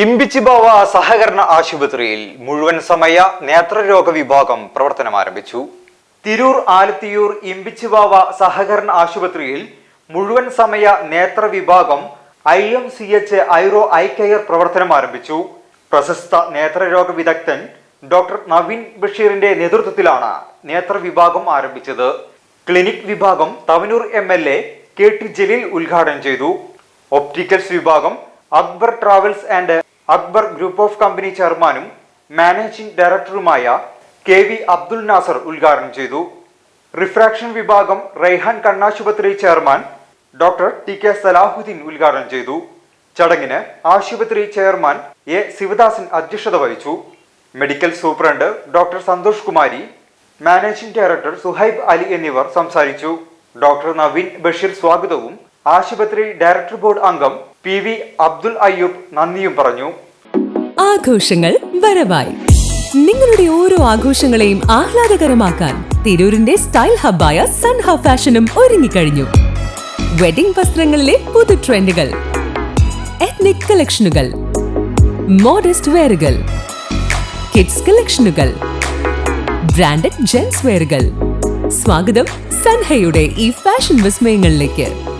ഇമ്പിച്ചിബാവ സഹകരണ ആശുപത്രിയിൽ മുഴുവൻ സമയ നേത്രരോഗ വിഭാഗം പ്രവർത്തനം ആരംഭിച്ചു. തിരൂർ ആലത്തിയൂർ ഇമ്പിച്ചിബാവ സഹകരണ ആശുപത്രിയിൽ മുഴുവൻ സമയ നേത്ര വിഭാഗം ഐ എം സി എച്ച് ഐറോ ഐ കെയർ പ്രവർത്തനം ആരംഭിച്ചു. പ്രശസ്ത നേത്രരോഗ വിദഗ്ധൻ ഡോക്ടർ നവീൻ ബഷീറിന്റെ നേതൃത്വത്തിലാണ് നേത്ര വിഭാഗം ആരംഭിച്ചത്. ക്ലിനിക് വിഭാഗം Thavanur M L A K T Jaleel ഉദ്ഘാടനം ചെയ്തു. ഒപ്റ്റിക്കൽസ് വിഭാഗം Akbar travels and Akbar group of company ചെയർമാനും മാനേജിംഗ് ഡയറക്ടറുമായ കെ വി അബ്ദുൽ നാസർ ഉദ്ഘാടനം ചെയ്തു. റിഫ്രാക്ഷൻ വിഭാഗം റൈഹാൻ കണ്ണാശുപത്രി chairman doctor T K Salahuddin ഉദ്ഘാടനം ചെയ്തു. ചടങ്ങിന് ആശുപത്രി ചെയർമാൻ എ ശിവദാസൻ അധ്യക്ഷത വഹിച്ചു. Medical superintendent doctor Santhosh Kumari managing director Suhaib Ali എന്നിവർ സംസാരിച്ചു. ഡോക്ടർ നവീൻ ബഷീർ സ്വാഗതവും ആശുപത്രി ഡയറക്ടർ ബോർഡ് അംഗം പി വി അബ്ദുൽ അയ്യൂബ് നന്ദിയും പറഞ്ഞു. ആഘോഷങ്ങൾ വരവായി. നിങ്ങളുടെ ഓരോ ആഘോഷങ്ങളെയും ആഹ്ലാദകരമാക്കാൻ തിരൂരിന്റെ സ്റ്റൈൽ ഹബ്ബായ സൺ ഹബ് ഫാഷനും ഒരുങ്ങിക്കഴിഞ്ഞു. വെഡിംഗ് വസ്ത്രങ്ങളിലെ പുതു ട്രെൻഡുകൾ എത്നിക് കളക്ഷനുകൾ മോഡസ്റ്റ് വെയറുകൾ കിഡ്സ് കളക്ഷനുകൾ ബ്രാൻഡഡ് ജെൻസ് വെയറുകൾ സ്വാഗതം സൻഹയുടെ ഈ ഫാഷൻ വിസ്മയങ്ങളിലേക്ക്.